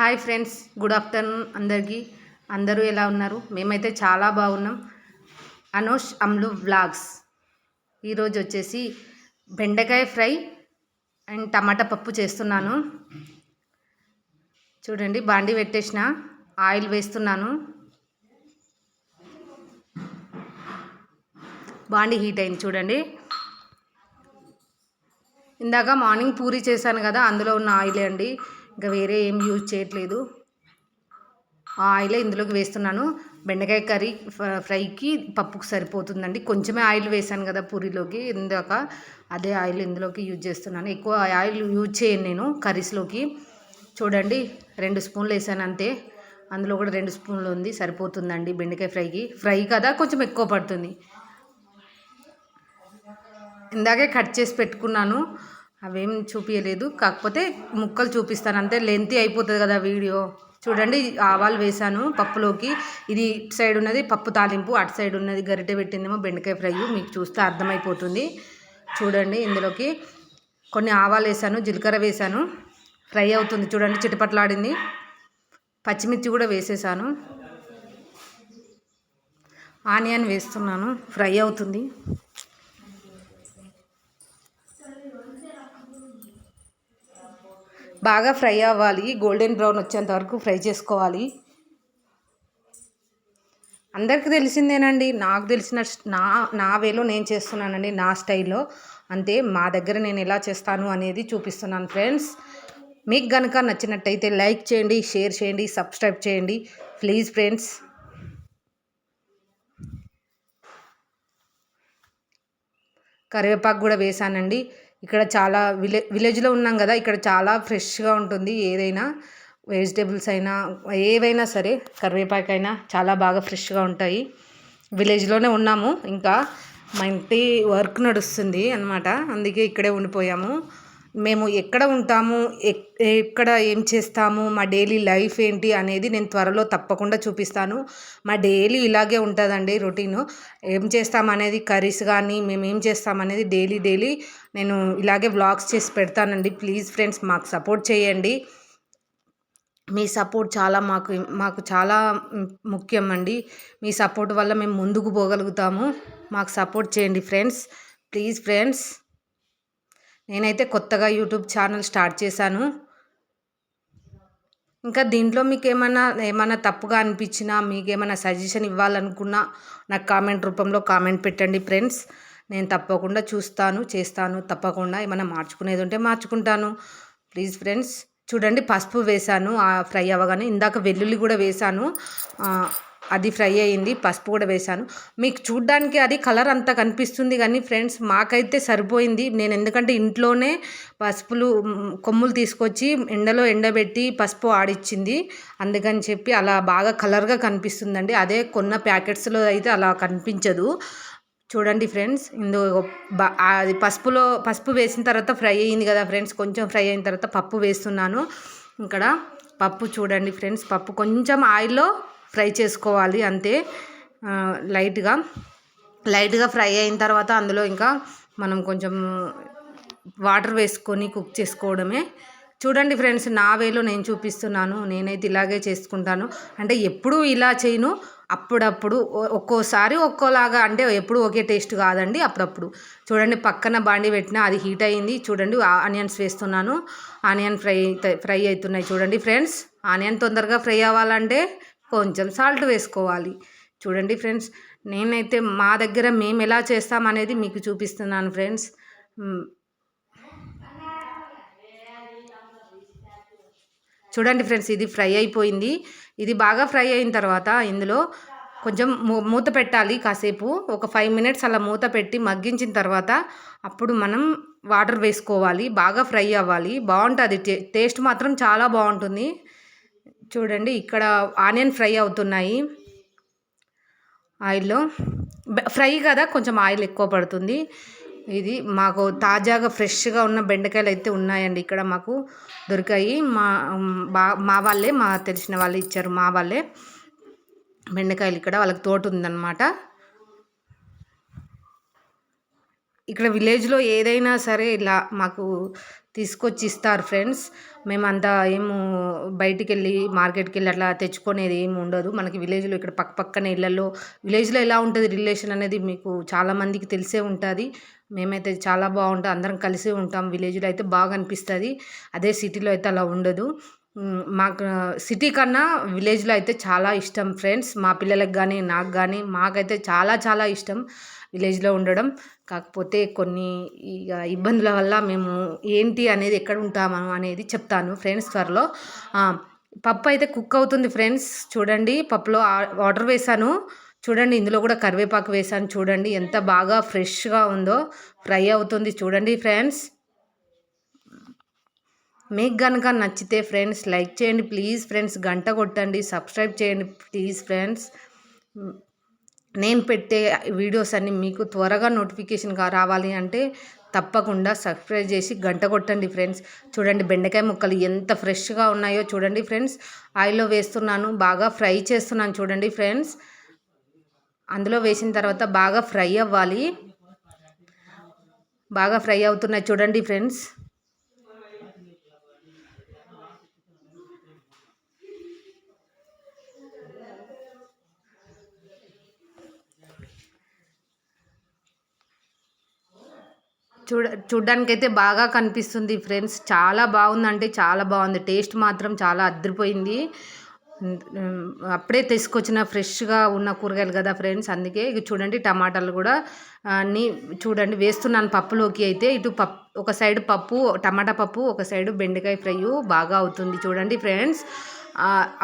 Hi friends good afternoon అందరికీ. అందరూ ఎలా ఉన్నారు? మేమైతే చాలా బాగున్నాం. అనోష్ అమ్లు వ్లాగ్స్. ఈరోజు వచ్చేసి బెండకాయ ఫ్రై అండ్ టమాటా పప్పు చేస్తున్నాను. చూడండి బాండి పెట్టేసిన ఆయిల్ వేస్తున్నాను. బాండి హీట్ అయింది చూడండి. ఇందాక మార్నింగ్ పూరి చేశాను కదా అందులో ఉన్న ఆయిలే అండి. ఇంకా వేరే ఏం యూజ్ చేయట్లేదు. ఆ ఆయిలే ఇందులోకి వేస్తున్నాను. బెండకాయ కర్రీ ఫ్రైకి పప్పుకు సరిపోతుందండి. కొంచెమే ఆయిల్ వేసాను కదా పూరిలోకి ఇందాక అదే ఆయిల్ ఇందులోకి యూజ్ చేస్తున్నాను. ఎక్కువ ఆయిల్ యూజ్ చేయను నేను కర్రీస్లోకి. చూడండి రెండు స్పూన్లు వేసాను అంతే. అందులో కూడా రెండు స్పూన్లు ఉంది సరిపోతుందండి బెండకాయ ఫ్రైకి. ఫ్రై కదా కొంచెం ఎక్కువ పడుతుంది. ఇందాకే కట్ చేసి పెట్టుకున్నాను. అవేం చూపించలేదు కాకపోతే ముక్కలు చూపిస్తాను. అంతే లెంతీ అయిపోతుంది కదా వీడియో. చూడండి ఆవాలు వేసాను పప్పులోకి. ఇది ఇటు సైడ్ ఉన్నది పప్పు తాలింపు. అటు సైడ్ ఉన్నది గరిటె పెట్టిందేమో బెండకాయ ఫ్రై. మీకు చూస్తే అర్థమైపోతుంది. చూడండి ఇందులోకి కొన్ని ఆవాలు వేసాను జీలకర్ర వేసాను ఫ్రై అవుతుంది. చూడండి చిటపట్లాడింది. పచ్చిమిర్చి కూడా వేసేసాను. ఆనియన్ వేస్తున్నాను. ఫ్రై అవుతుంది. బాగా ఫ్రై అవ్వాలి. గోల్డెన్ బ్రౌన్ వచ్చేంత వరకు ఫ్రై చేసుకోవాలి. అందరికీ తెలిసిందేనండి. నాకు తెలిసిన నా నా వేలో నేను చేస్తున్నానండి. నా స్టైల్లో. అంతే మా దగ్గర నేను ఎలా చేస్తాను అనేది చూపిస్తున్నాను ఫ్రెండ్స్. మీకు కనుక నచ్చినట్టయితే లైక్ చేయండి షేర్ చేయండి సబ్స్క్రైబ్ చేయండి. Please friends. కరివేపాకు కూడా వేసానండి ఇక్కడ చాలా విలే విలేజ్లో ఉన్నాం కదా ఇక్కడ చాలా ఫ్రెష్గా ఉంటుంది. ఏదైనా వెజిటేబుల్స్ అయినా ఏవైనా సరే కరివేపాకు అయినా చాలా బాగా ఫ్రెష్గా ఉంటాయి. విలేజ్లోనే ఉన్నాము. ఇంకా మా ఇంటి వర్క్ నడుస్తుంది అనమాట అందుకే ఇక్కడే ఉండిపోయాము. మేము ఎక్కడ ఉంటాము ఎక్కడ ఏం చేస్తాము మా డైలీ లైఫ్ ఏంటి అనేది నేను త్వరలో తప్పకుండా చూపిస్తాను. మా డైలీ ఇలాగే ఉంటుందండి రొటీను. ఏం చేస్తాం అనేది కర్రీస్ కానీ మేము ఏం చేస్తామనేది డైలీ డైలీ నేను ఇలాగే వ్లాగ్స్ చేసి పెడతానండి. ప్లీజ్ ఫ్రెండ్స్ మాకు సపోర్ట్ చేయండి. మీ సపోర్ట్ చాలా మాకు మాకు చాలా ముఖ్యం అండి. మీ సపోర్ట్ వల్ల మేము ముందుకు పోగలుగుతాము. మాకు సపోర్ట్ చేయండి ఫ్రెండ్స్. Please friends. నేనైతే కొత్తగా యూట్యూబ్ ఛానల్ స్టార్ట్ చేశాను. ఇంకా దీంట్లో మీకు ఏమైనా ఏమైనా తప్పుగా అనిపించినా మీకు ఏమైనా సజెషన్ ఇవ్వాలనుకున్నా నాకు కామెంట్ రూపంలో కామెంట్ పెట్టండి ఫ్రెండ్స్. నేను తప్పకుండా చూస్తాను చేస్తాను తప్పకుండా ఏమైనా మార్చుకునేది ఉంటే మార్చుకుంటాను. ప్లీజ్ ఫ్రెండ్స్ చూడండి పసుపు వేసాను ఫ్రై అవ్వగానే ఇందాక వెల్లుల్లి కూడా వేసాను అది ఫ్రై అయ్యింది పసుపు కూడా వేశాను. మీకు చూడ్డానికి అది కలర్ అంతా కనిపిస్తుంది కానీ ఫ్రెండ్స్ మాకైతే సరిపోయింది. నేను ఎందుకంటే ఇంట్లోనే పసుపులు కొమ్ములు తీసుకొచ్చి ఎండలో ఎండబెట్టి పసుపు ఆడిచ్చింది. అందుకని చెప్పి అలా బాగా కలర్గా కనిపిస్తుందండి. అదే కొన్న ప్యాకెట్స్లో అయితే అలా కనిపించదు. చూడండి ఫ్రెండ్స్ ఇందు అది పసుపులో పసుపు వేసిన తర్వాత ఫ్రై అయ్యింది కదా ఫ్రెండ్స్ కొంచెం ఫ్రై అయిన తర్వాత పప్పు వేస్తున్నాను. ఇక్కడ పప్పు చూడండి ఫ్రెండ్స్ పప్పు కొంచెం ఆయిల్లో ఫ్రై చేసుకోవాలి అంతే. లైట్గా. లైట్గా ఫ్రై అయిన తర్వాత అందులో ఇంకా మనం కొంచెం వాటర్ వేసుకొని కుక్ చేసుకోవడమే. చూడండి ఫ్రెండ్స్ నా వేలో నేను చూపిస్తున్నాను. నేనైతే ఇలాగే చేసుకుంటాను. అంటే ఎప్పుడూ ఇలా చేయను. అప్పుడప్పుడు ఒక్కోసారి ఒక్కోలాగా అంటే ఎప్పుడు ఒకే టేస్ట్ కాదండి అప్పుడప్పుడు. చూడండి పక్కన బాండి పెట్టిన అది హీట్ అయ్యింది చూడండి ఆనియన్స్ వేస్తున్నాను. ఆనియన్ ఫ్రై ఫ్రై అవుతున్నాయి చూడండి ఫ్రెండ్స్. ఆనియన్ తొందరగా ఫ్రై అవ్వాలంటే కొంచెం సాల్ట్ వేసుకోవాలి. చూడండి ఫ్రెండ్స్ నేనైతే మా దగ్గర మేము ఎలా చేస్తామనేది మీకు చూపిస్తున్నాను ఫ్రెండ్స్. చూడండి ఫ్రెండ్స్ ఇది ఫ్రై అయిపోయింది. ఇది బాగా ఫ్రై అయిన తర్వాత ఇందులో కొంచెం మూత పెట్టాలి కాసేపు. ఒక ఫైవ్ మినిట్స్ అలా మూత పెట్టి మగ్గించిన తర్వాత అప్పుడు మనం వాటర్ వేసుకోవాలి. బాగా ఫ్రై అవ్వాలి. బాగుంటుంది. టేస్ట్ మాత్రం చాలా బాగుంటుంది. చూడండి ఇక్కడ ఆనియన్ ఫ్రై అవుతున్నాయి. ఆయిల్లో ఫ్రై కదా కొంచెం ఆయిల్ ఎక్కువ పడుతుంది. ఇది మాకు తాజాగా ఫ్రెష్గా ఉన్న బెండకాయలు అయితే ఉన్నాయండి ఇక్కడ మాకు దొరికాయి. మా బా మా వాళ్ళే మా తెలిసిన వాళ్ళు ఇచ్చారు మా వాళ్ళే బెండకాయలు ఇక్కడ వాళ్ళకి తోట ఉందన్నమాట. ఇక్కడ విలేజ్లో ఏదైనా సరే ఇలా మాకు తీసుకొచ్చి ఇస్తారు ఫ్రెండ్స్. మేమంతా ఏమో బయటికి వెళ్ళి మార్కెట్కి వెళ్ళి అట్లా తెచ్చుకునేది ఏమి ఉండదు. మనకి విలేజ్లో ఇక్కడ పక్క పక్కనే ఇళ్ళల్లో విలేజ్లో ఎలా ఉంటుంది రిలేషన్ అనేది మీకు చాలామందికి తెలిసే ఉంటుంది. మేమైతే చాలా బాగుంటుంది అందరం కలిసి ఉంటాం విలేజ్లో అయితే బాగా అనిపిస్తుంది. అదే సిటీలో అయితే అలా ఉండదు. మాకు సిటీ కన్నా విలేజ్లో అయితే చాలా ఇష్టం ఫ్రెండ్స్. మా పిల్లలకు కానీ నాకు కానీ మాకైతే చాలా చాలా ఇష్టం. విలేజ్లో ఉండడం. కాకపోతే కొన్ని ఇక ఇబ్బందుల వల్ల మేము ఏంటి అనేది ఎక్కడ ఉంటాము అనేది చెప్తాను ఫ్రెండ్స్ త్వరలో. పప్పు అయితే కుక్ అవుతుంది ఫ్రెండ్స్. చూడండి పప్పులో వాటర్ వేసాను. చూడండి ఇందులో కూడా కరివేపాకు వేసాను. చూడండి ఎంత బాగా ఫ్రెష్గా ఉందో. ఫ్రై అవుతుంది చూడండి ఫ్రెండ్స్. మీకు కనుక నచ్చితే ఫ్రెండ్స్ లైక్ చేయండి ప్లీజ్ ఫ్రెండ్స్. గంట కొట్టండి సబ్స్క్రైబ్ చేయండి ప్లీజ్ ఫ్రెండ్స్. నేను పెట్టే వీడియోస్ అన్నీ మీకు త్వరగా నోటిఫికేషన్గా రావాలి అంటే తప్పకుండా సబ్స్క్రైబ్ చేసి గంట కొట్టండి ఫ్రెండ్స్. చూడండి బెండకాయ ముక్కలు ఎంత ఫ్రెష్గా ఉన్నాయో చూడండి ఫ్రెండ్స్. ఆయిల్లో వేస్తున్నాను బాగా ఫ్రై చేస్తున్నాను చూడండి ఫ్రెండ్స్. అందులో వేసిన తర్వాత బాగా ఫ్రై అవ్వాలి. బాగా ఫ్రై అవుతున్నాయి చూడండి ఫ్రెండ్స్. చూడ చూడ్డానికి అయితే బాగా కనిపిస్తుంది ఫ్రెండ్స్. చాలా బాగుందంటే చాలా బాగుంది. టేస్ట్ మాత్రం చాలా అద్దరిపోయింది. అప్పుడే తీసుకొచ్చిన ఫ్రెష్గా ఉన్న కూరగాయలు కదా ఫ్రెండ్స్. అందుకే ఇక చూడండి టమాటాలు కూడా అన్నీ చూడండి. వేస్తున్నాను పప్పులోకి అయితే. ఇటు పప్పు ఒక సైడ్ పప్పు టమాటా పప్పు ఒక సైడ్ బెండకాయ ఫ్రై బాగా అవుతుంది చూడండి ఫ్రెండ్స్.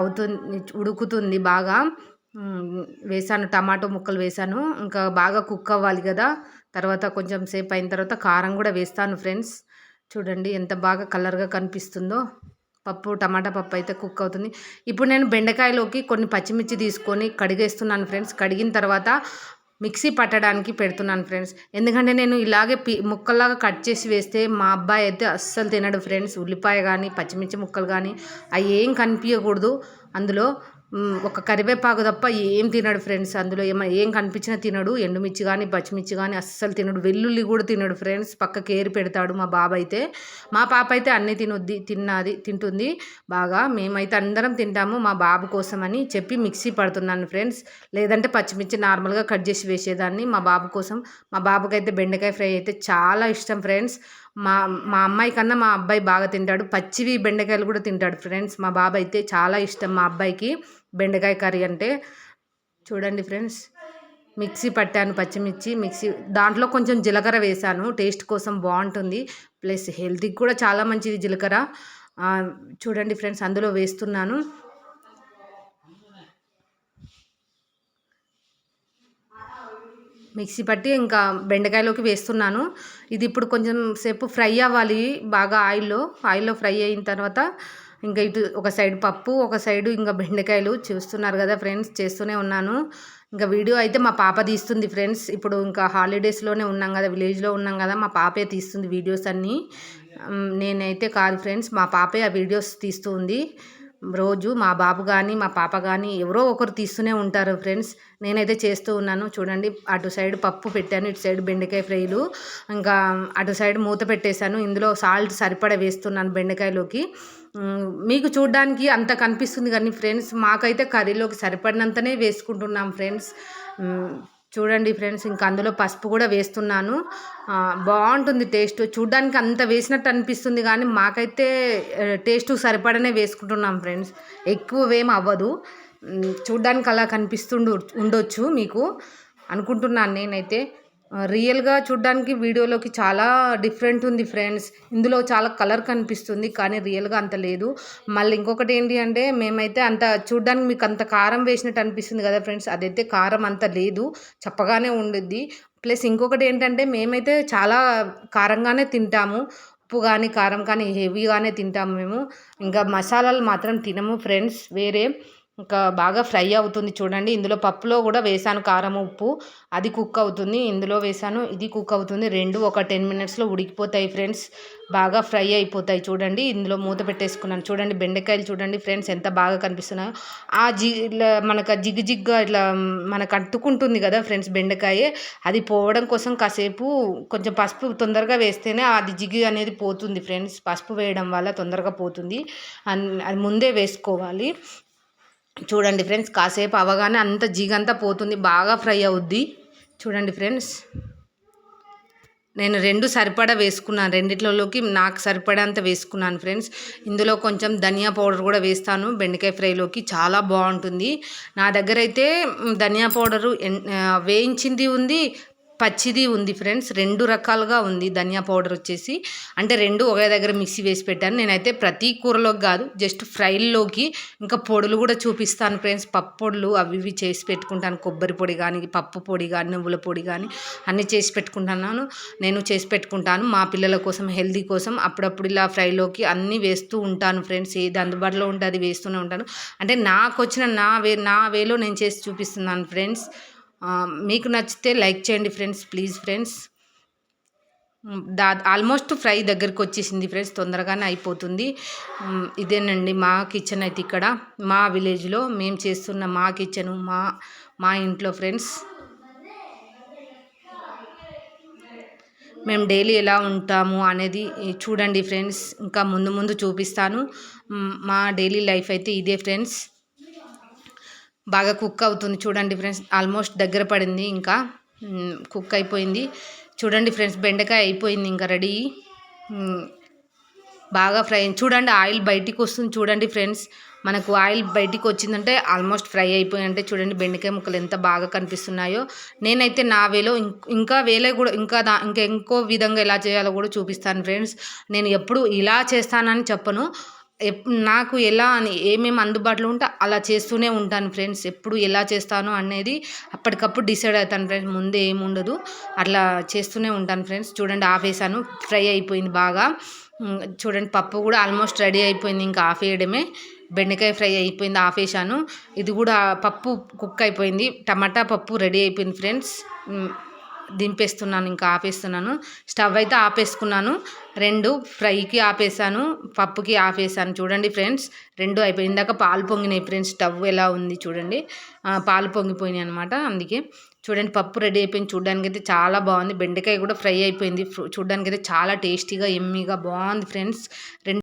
అవుతుంది ఉడుకుతుంది బాగా. వేసాను టమాటో ముక్కలు వేసాను. ఇంకా బాగా కుక్ అవ్వాలి కదా. తర్వాత కొంచెం సేపు అయిన తర్వాత కారం కూడా వేస్తాను ఫ్రెండ్స్. చూడండి ఎంత బాగా కలర్గా కనిపిస్తుందో. పప్పు టమాటా పప్పు అయితే కుక్ అవుతుంది. ఇప్పుడు నేను బెండకాయలోకి కొన్ని పచ్చిమిర్చి తీసుకొని కడిగేస్తున్నాను ఫ్రెండ్స్. కడిగిన తర్వాత మిక్సీ పట్టడానికి పెడుతున్నాను ఫ్రెండ్స్. ఎందుకంటే నేను ఇలాగే పి ముక్కల్లాగా కట్ చేసి వేస్తే మా అబ్బాయి అయితే అస్సలు తినడు ఫ్రెండ్స్. ఉల్లిపాయ కానీ పచ్చిమిర్చి ముక్కలు కానీ అవి ఏం కనిపించకూడదు అందులో ఒక కరివేపాకు తప్ప ఏం తినడు ఫ్రెండ్స్. అందులో ఏమైనా ఏం కనిపించినా తినడు. ఎండుమిర్చి కానీ పచ్చిమిర్చి కానీ అస్సలు తినడు. వెల్లుల్లి కూడా తినడు ఫ్రెండ్స్. పక్కకి ఏరి పెడతాడు మా బాబు అయితే మా పాప అయితే అన్నీ తినొద్ది తిన్నది తింటుంది. బాగా మేమైతే అందరం తింటాము మా బాబు కోసం అని చెప్పి మిక్సీ పడుతున్నాను ఫ్రెండ్స్. లేదంటే పచ్చిమిర్చి నార్మల్గా కట్ చేసి వేసేదాన్ని మా బాబు కోసం. మా బాబుకైతే బెండకాయ ఫ్రై అయితే చాలా ఇష్టం ఫ్రెండ్స్. మా మా అమ్మాయి కన్నా మా అబ్బాయి బాగా తింటాడు. పచ్చివి బెండకాయలు కూడా తింటాడు ఫ్రెండ్స్. మా బాబాయ్ అయితే చాలా ఇష్టం మా అబ్బాయికి బెండకాయ కర్రీ అంటే. చూడండి ఫ్రెండ్స్. మిక్సీ పట్టాను పచ్చిమిర్చి మిక్సీ దాంట్లో కొంచెం జీలకర్ర వేసాను. టేస్ట్ కోసం బాగుంటుంది. ప్లస్ హెల్త్కి కూడా చాలా మంచిది జీలకర్ర. చూడండి ఫ్రెండ్స్ అందులో వేస్తున్నాను. మిక్సీ పట్టి ఇంకా బెండకాయలోకి వేస్తున్నాను. ఇది ఇప్పుడు కొంచెం సేపు ఫ్రై అవ్వాలి బాగా ఆయిల్లో. ఆయిల్లో ఫ్రై అయిన తర్వాత ఇంకా ఇటు ఒక సైడ్ పప్పు ఒక సైడు ఇంకా బెండకాయలు చూస్తున్నారు కదా ఫ్రెండ్స్ చేస్తూనే ఉన్నాను. ఇంకా వీడియో అయితే మా పాప తీస్తుంది ఫ్రెండ్స్. ఇప్పుడు ఇంకా హాలిడేస్లోనే ఉన్నాం కదా విలేజ్లో ఉన్నాం కదా మా పాపే తీస్తుంది వీడియోస్ అన్నీ. నేనైతే కాదు ఫ్రెండ్స్ మా పాపే ఆ వీడియోస్ తీస్తూ ఉంది రోజు మా బాబు కానీ మా పాప కానీ ఎవరో ఒకరు తీస్తూనే ఉంటారు ఫ్రెండ్స్. నేనైతే చేస్తూ ఉన్నాను. చూడండి అటు సైడ్ పప్పు పెట్టాను ఇటు సైడ్ బెండకాయ ఫ్రైలు. ఇంకా అటు సైడ్ మూత పెట్టేశాను. ఇందులో సాల్ట్ సరిపడ వేస్తున్నాను బెండకాయలోకి. మీకు చూడడానికి అంత కనిపిస్తుంది కానీ ఫ్రెండ్స్ మాకైతే కర్రీలోకి సరిపడినంతనే వేసుకుంటున్నాం ఫ్రెండ్స్. చూడండి ఫ్రెండ్స్ ఇంకా అందులో పసుపు కూడా వేస్తున్నాను. బాగుంటుంది టేస్ట్. చూడ్డానికి అంత వేసినట్టు అనిపిస్తుంది కానీ మాకైతే టేస్ట్ సరిపడనే వేసుకుంటున్నాం ఫ్రెండ్స్. ఎక్కువ ఏం అవ్వదు. చూడ్డానికి అలా కనిపిస్తుండు ఉండొచ్చు మీకు అనుకుంటున్నాను నేనైతే. రియల్గా చూడ్డానికి వీడియోలోకి చాలా డిఫరెంట్ ఉంది ఫ్రెండ్స్. ఇందులో చాలా కలర్ కనిపిస్తుంది కానీ రియల్గా అంత లేదు. మళ్ళీ ఇంకొకటి ఏంటి అంటే మేమైతే అంత చూడ్డానికి మీకు అంత కారం వేసినట్టు అనిపిస్తుంది కదా ఫ్రెండ్స్. అదైతే కారం అంత లేదు. చప్పగానే ఉండిద్ది. ప్లస్ ఇంకొకటి ఏంటంటే మేమైతే చాలా కారంగానే తింటాము. ఉప్పు కానీ కారం కానీ హెవీగానే తింటాము మేము. ఇంకా మసాలాలు మాత్రం తినము ఫ్రెండ్స్. వేరే ఇంకా బాగా ఫ్రై అవుతుంది చూడండి. ఇందులో పప్పులో కూడా వేసాను కారం ఉప్పు. అది కుక్ అవుతుంది. ఇందులో వేసాను ఇది కుక్ అవుతుంది. రెండు ఒక టెన్ మినిట్స్లో ఉడికిపోతాయి ఫ్రెండ్స్. బాగా ఫ్రై అయిపోతాయి చూడండి. ఇందులో మూత పెట్టేసుకున్నాను. చూడండి బెండకాయలు చూడండి ఫ్రెండ్స్ ఎంత బాగా కనిపిస్తున్నాయో. ఆ జి ఇట్లా మనకు జిగ్జిగ్గా ఇట్లా మనకు అంటుకుంటుంది కదా ఫ్రెండ్స్ బెండకాయ. అది పోవడం కోసం కాసేపు కొంచెం పసుపు తొందరగా వేస్తేనే అది జిగి అనేది పోతుంది ఫ్రెండ్స్. పసుపు వేయడం వల్ల తొందరగా పోతుంది. అది ముందే వేసుకోవాలి. చూడండి ఫ్రెండ్స్ కాసేపు అవగానే అంత జిగంతా పోతుంది బాగా ఫ్రై అవుద్ది. చూడండి ఫ్రెండ్స్ నేను రెండు సరిపడా వేసుకున్నాను రెండిట్లలోకి నాకు సరిపడంత వేసుకున్నాను ఫ్రెండ్స్. ఇందులో కొంచెం ధనియా పౌడర్ కూడా వేస్తాను బెండకాయ ఫ్రైలోకి చాలా బాగుంటుంది. నా దగ్గర అయితే ధనియా పౌడరు వేయించింది ఉంది పచ్చిది ఉంది ఫ్రెండ్స్ రెండు రకాలుగా ఉంది. ధనియా పౌడర్ వచ్చేసి. అంటే రెండు ఒకే దగ్గర మిక్సీ వేసి పెట్టాను. నేనైతే ప్రతి కూరలోకి కాదు జస్ట్ ఫ్రైల్లోకి ఇంకా పొడులు కూడా చూపిస్తాను ఫ్రెండ్స్. పప్పు పొడులు అవి ఇవి చేసి పెట్టుకుంటాను. కొబ్బరి పొడి కానీ పప్పు పొడి కానీ నువ్వుల పొడి కానీ అన్నీ చేసి పెట్టుకుంటున్నాను. నేను చేసి పెట్టుకుంటాను. మా పిల్లల కోసం హెల్దీ కోసం అప్పుడప్పుడు ఇలా ఫ్రైలోకి అన్నీ వేస్తూ ఉంటాను ఫ్రెండ్స్. ఏది అందుబాటులో ఉంటే అది వేస్తూనే ఉంటాను. అంటే నాకు వచ్చిన నా వే నా వేలో నేను చేసి చూపిస్తున్నాను ఫ్రెండ్స్. మీకు నచ్చితే లైక్ చేయండి ఫ్రెండ్స్ ప్లీజ్ ఫ్రెండ్స్. దా ఆల్మోస్ట్ ఫ్రై దగ్గరికి వచ్చేసింది ఫ్రెండ్స్ తొందరగానే అయిపోతుంది. ఇదేనండి మా కిచెన్ అయితే ఇక్కడ. మా విలేజ్లో మేము చేస్తున్న మా కిచెను మా మా ఇంట్లో ఫ్రెండ్స్. మేము డైలీ ఎలా ఉంటాము అనేది చూడండి ఫ్రెండ్స్ ఇంకా ముందు ముందు చూపిస్తాను. మా డైలీ లైఫ్ అయితే ఇదే ఫ్రెండ్స్. బాగా కుక్ అవుతుంది. చూడండి ఫ్రెండ్స్ ఆల్మోస్ట్ దగ్గర పడింది ఇంకా. కుక్ అయిపోయింది. చూడండి ఫ్రెండ్స్ బెండకాయ అయిపోయింది ఇంకా రెడీ. బాగా ఫ్రై చూడండి ఆయిల్ బయటికి వస్తుంది. చూడండి ఫ్రెండ్స్ మనకు ఆయిల్ బయటికి వచ్చిందంటే ఆల్మోస్ట్ ఫ్రై అయిపోయి అంటే చూడండి బెండకాయ ముక్కలు ఎంత బాగా కనిపిస్తున్నాయో. నేనైతే నా వేలో ఇంకా వేలే కూడా ఇంకా దా ఇంకా ఇంకో విధంగా ఎలా చేయాలో కూడా చూపిస్తాను ఫ్రెండ్స్. నేను ఎప్పుడు ఇలా చేస్తానని చెప్పను. నాకు ఎలా అని ఏమేమి అందుబాటులో ఉంటే అలా చేస్తూనే ఉంటాను ఫ్రెండ్స్. ఎప్పుడు ఎలా చేస్తాను అనేది అప్పటికప్పుడు డిసైడ్ అవుతాను ఫ్రెండ్స్. ముందే ఏముండదు అట్లా చేస్తూనే ఉంటాను ఫ్రెండ్స్. చూడండి ఆఫేసాను ఫ్రై అయిపోయింది బాగా. చూడండి పప్పు కూడా ఆల్మోస్ట్ రెడీ అయిపోయింది ఇంకా ఆఫ్ వేయడమే బెండకాయ ఫ్రై అయిపోయింది ఆఫ్ వేసాను ఇది కూడా పప్పు కుక్ అయిపోయింది టమాటా పప్పు రెడీ అయిపోయింది ఫ్రెండ్స్. దింపేస్తున్నాను ఇంకా ఆపేస్తున్నాను. స్టవ్ అయితే ఆపేసుకున్నాను. రెండు ఫ్రైకి ఆపేసాను పప్పుకి ఆపేసాను చూడండి ఫ్రెండ్స్ రెండు అయిపోయి ఇందాక పాలు పొంగినాయి ఫ్రెండ్స్ స్టవ్ ఎలా ఉంది చూడండి. పాలు పొంగిపోయినాయి అనమాట అందుకే. చూడండి పప్పు రెడీ అయిపోయింది. చూడడానికి అయితే చాలా బాగుంది. బెండకాయ కూడా ఫ్రై అయిపోయింది. చూడడానికి అయితే చాలా టేస్టీగా ఎమ్మీగా బాగుంది ఫ్రెండ్స్. రెండు